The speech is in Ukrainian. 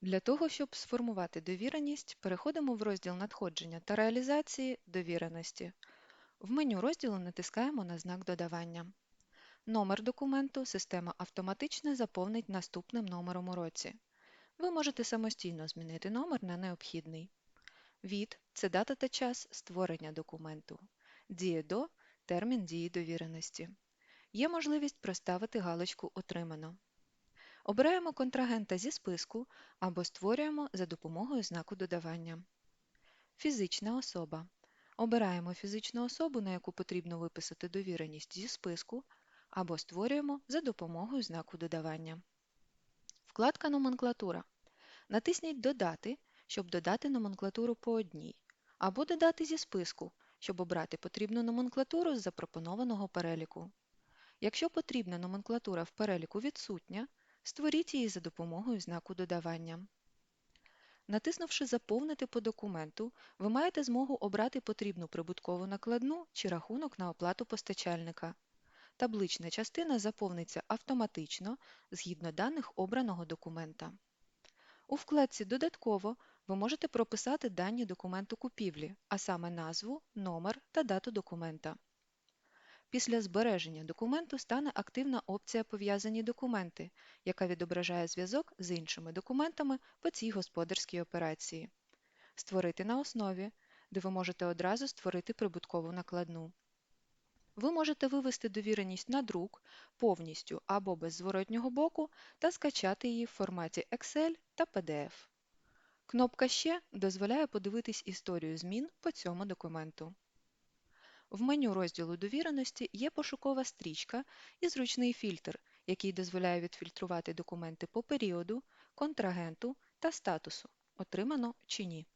Для того, щоб сформувати довіреність, переходимо в розділ надходження та реалізації довіреності. В меню розділу натискаємо на знак додавання. Номер документу система автоматично заповнить наступним номером у році. Ви можете самостійно змінити номер на необхідний. Від це дата та час створення документу. Діє до термін дії довіреності. Є можливість проставити галочку Отримано. Обираємо контрагента зі списку або створюємо за допомогою знаку додавання. Фізична особа. Обираємо фізичну особу, на яку потрібно виписати довіреність зі списку, або створюємо за допомогою знаку додавання. Вкладка Номенклатура. Натисніть Додати, щоб додати номенклатуру по одній, або Додати зі списку, щоб обрати потрібну номенклатуру з запропонованого переліку. Якщо потрібна номенклатура в переліку відсутня, створіть її за допомогою знаку додавання. Натиснувши Заповнити по документу, ви маєте змогу обрати потрібну прибуткову накладну чи рахунок на оплату постачальника. Таблична частина заповниться автоматично згідно даних обраного документа. У вкладці Додатково ви можете прописати дані документу купівлі, а саме назву, номер та дату документа. Після збереження документу стане активна опція Пов'язані документи, яка відображає зв'язок з іншими документами по цій господарській операції. Створити на основі, де ви можете одразу створити прибуткову накладну. Ви можете вивести довіреність на друк повністю або без зворотнього боку та скачати її в форматі Excel та PDF. Кнопка Ще дозволяє подивитись історію змін по цьому документу. В меню розділу довіреності є пошукова стрічка і зручний фільтр, який дозволяє відфільтрувати документи по періоду, контрагенту та статусу отримано чи ні.